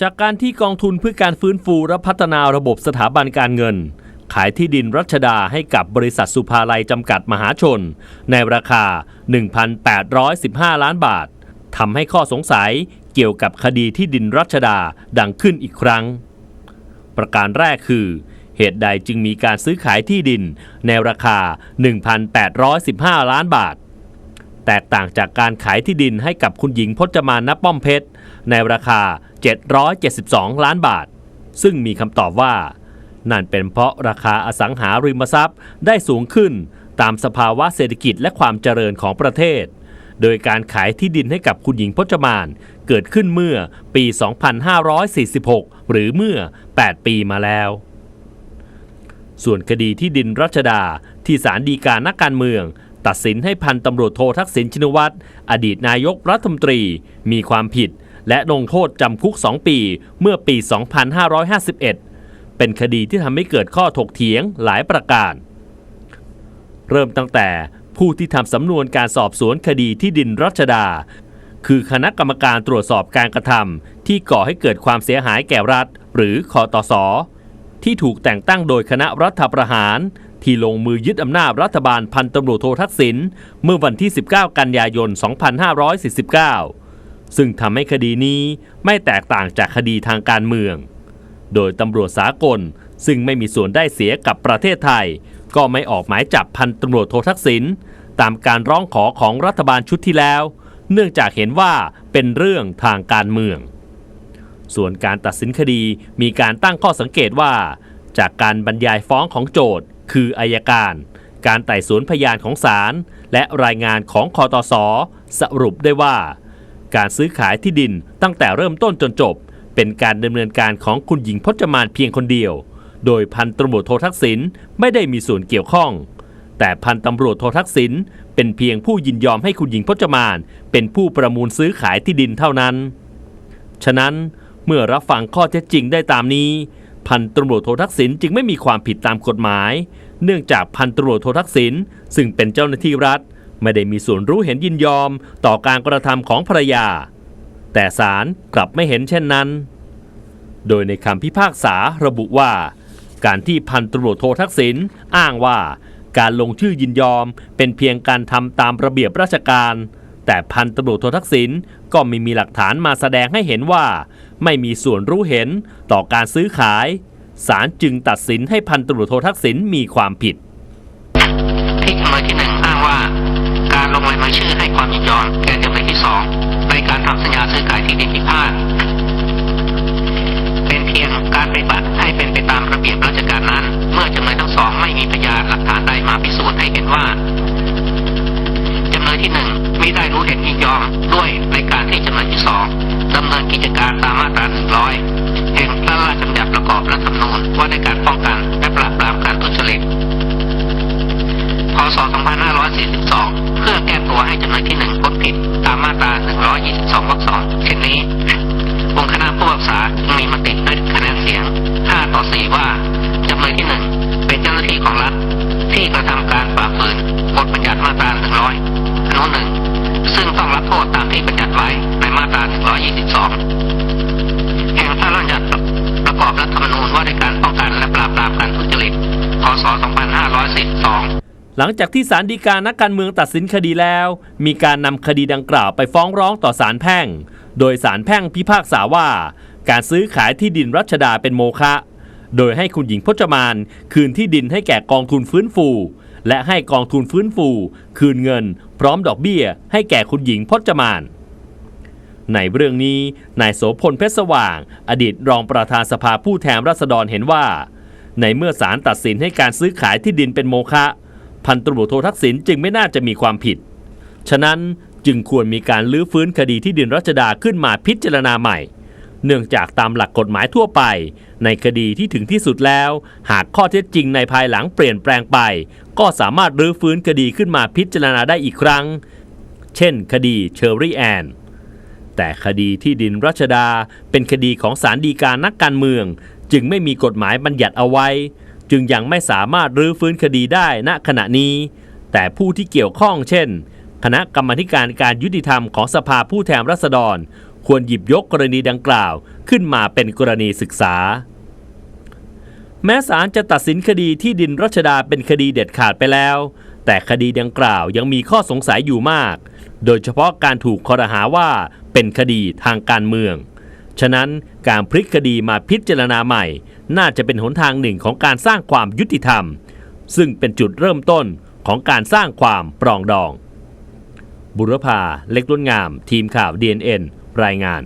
จากการที่กองทุนเพื่อการฟื้นฟูและพัฒนาระบบสถาบันการเงิน ขายที่ดินรัชดาให้กับบริษัทสุภาลัยจำกัดมหาชน ในราคา 1,815 ล้านบาททำให้ข้อสงสัยเกี่ยวกับคดีที่ดินรัชดาดังขึ้นอีกครั้ง ประการแรกคือ เหตุใดจึงมีการซื้อขายที่ดินในราคา 1,815 ล้านบาท แตกต่างจากการขายที่ดินให้กับคุณหญิงพจมานณป้อมเพชร ในราคา 772 ล้านบาท ซึ่งมีคำตอบว่า นั่นเป็นเพราะราคาอสังหาริมทรัพย์ได้สูงขึ้นตามสภาวะเศรษฐกิจและความเจริญของประเทศ โดยการขายที่ดินให้กับคุณหญิงพจมานเกิดขึ้นเมื่อปี 2546 หรือเมื่อ 8 ปีมาแล้ว ส่วนคดีที่ดินรัชดาที่ศาลฎีกานักการเมือง ตัดสินให้พันตำรวจโททักษิณชินวัตรอดีตนายกรัฐมนตรี มีความผิด และลงโทษจำคุก 2 ปีเมื่อปี 2551 เป็นคดีที่ทำให้เกิดข้อถกเถียงหลายประการ เริ่มตั้งแต่ผู้ที่ทำสำนวนการสอบสวนคดีที่ดินรัชดา คือคณะกรรมการตรวจสอบการกระทำที่ก่อให้เกิดความเสียหายแก่รัฐ หรือคอตสที่ถูกแต่งตั้งโดยคณะรัฐประหาร ที่ลงมือยึดอำนาจรัฐบาลพันตำรวจโททักษิณเมื่อวันที่ 19 กันยายน 2549 ซึ่งทำให้คดีนี้ไม่แตกต่างจากคดีทางการเมือง โดยตำรวจสากลซึ่งไม่มีส่วนได้เสียกับประเทศไทย ก็ไม่ออกหมายจับพันตำรวจโททักษิณตามการร้องขอของรัฐบาลชุดที่แล้ว เนื่องจากเห็นว่าเป็นเรื่องทางการเมือง ส่วนการตัดสินคดีมีการตั้งข้อสังเกตว่า จากการบรรยายฟ้องของโจทย์คืออายการ การไต่สวนพยานของศาลและรายงานของคอตสสรุปได้ว่า การซื้อขายที่ดินตั้งแต่เริ่มต้นจนจบ เป็นการดำเนินการของคุณหญิงพจมานเพียงคนเดียว โดยพันตำรวจโททักษิณไม่ได้มีส่วนเกี่ยวข้อง แต่พันตำรวจโททักษิณเป็นเพียงผู้ยินยอมให้คุณหญิงพจมานเป็นผู้ประมูลซื้อขายที่ดินเท่านั้น ฉะนั้นเมื่อรับฟังข้อเท็จจริงได้ตามนี้ พันตำรวจโททักษิณจึงไม่มีความผิดตามกฎหมาย เนื่องจากพันตำรวจโททักษิณซึ่งเป็นเจ้าหน้าที่รัฐ ไม่ได้มีส่วนรู้เห็นยินยอมต่อการกระทำของภรรยา แต่ศาลกลับไม่เห็นเช่นนั้น โดยในคำพิพากษาระบุว่า การที่พันตำรวจโททักษิณอ้างว่าการลงชื่อยินยอมเป็นเพียงการทำตามระเบียบราชการ แต่พันตำรวจโททักษิณก็ไม่มีหลักฐานมาแสดงให้เห็นว่า ไม่มีส่วนรู้เห็นต่อการซื้อขายศาลจึงตัดสินให้พันตำรวจโททักษิณมีความผิด การลยมือชื่อให้ความยินยอมแก่จำเลยที่สองในการทำสัญญาซื้อขายที่ดินพิพาทเป็นเพียงการปฏิบัติให้เป็นไปตามระเบียบราชการนั้น เมื่อจำเลยทั้งสองไม่มีพยานหลักฐานใดมาพิสูจน์ให้เห็นว่าจำเลยที่หนึ่งไมิได้รู้เห็นยินยอมด้วยในการที่จำเลยที่สองดำเนินกิจการตามมาตราหนึ่งร้อยแห่งพระราชบัญญัติประกอบรัฐธรรมนูญว่าในการป้องกันและปราบปรามการทุจริต พศ 2542 เพื่อแก้ตัวให้จำเลยที่หนึ่งพ้นผิดตามมาตรา 122 วรรคสองเช่นนี้องค์คณะผู้พิพากษามีมติด้วยคะแนนเสียง 5 ต่อ 4 ว่าจำเลยที่หนึ่งเป็นเจ้าหน้าที่ของรัฐ ที่กระทำการฝ่าฝืนบทบัญญัติมาตรา 100อนุหนึ่งซึ่งต้องรับโทษตามที่บัญญัติไว้ในมาตรา 122 แห่งพระราชบัญญัติประกอบรัฐธรรมนูญว่าในการป้องกันและปราบปรามการทุจริต พศ 2542 หลังจากที่ศาลฎีกานักการเมืองตัดสินคดีแล้ว มีการนำคดีดังกล่าวไปฟ้องร้องต่อศาลแพ่ง โดยศาลแพ่งพิพากษาว่า การซื้อขายที่ดินรัชดาเป็นโมฆะโดยให้คุณหญิงพจมาน คืนที่ดินให้แก่กองทุนฟื้นฟู และให้กองทุนฟื้นฟู คืนเงิน พร้อมดอกเบี้ย ให้แก่คุณหญิงพจมาน ในเรื่องนี้นายโสพลเพชรสว่าง อดีตรองประธานสภาผู้แทนราษฎรเห็นว่า ในเมื่อศาลตัดสินให้การซื้อขายที่ดินเป็นโมฆะ พันตำรวจโททักษิณจึงไม่น่าจะมีความผิด ฉะนั้นจึงควรมีการลื้อฟื้นคดีที่ดินรัชดาขึ้นมาพิจารณาใหม่ เนื่องจากตามหลักกฎหมายทั่วไป ในคดีที่ถึงที่สุดแล้ว หากข้อเท็จจริงในภายหลังเปลี่ยนแปลงไป ก็สามารถรื้อฟื้นคดีขึ้นมาพิจารณาได้อีกครั้ง เช่น คดีเชอร์รี่แอนแต่คดีที่ดินรัชดาเป็นคดีของศาลฎีกานักการเมือง จึงไม่มีกฎหมายบัญญัติเอาไว้ จึงยังไม่สามารถรื้อฟื้นคดีได้ณขณะนี้ แต่ผู้ที่เกี่ยวข้องเช่น คณะกรรมธิการการยุติธรรมของสภาผู้แทนราษฎร ควรหยิบยกกรณีดังกล่าวขึ้นมาเป็นกรณีศึกษา แม้ศาลจะตัดสินคดีที่ดินรัชดาเป็นคดีเด็ดขาดไปแล้ว แต่คดีดังกล่าวยังมีข้อสงสัยอยู่มาก โดยเฉพาะการถูกคอรหาว่าเป็นคดีทางการเมือง ฉะนั้นการพลิกคดีมาพิจารณาใหม่ น่าจะเป็นหนทางหนึ่งของการสร้างความยุติธรรม ซึ่งเป็นจุดเริ่มต้นของการสร้างความปรองดอง บุรพาเล็กล้นงาม ทีมข่าว DNN รายงาน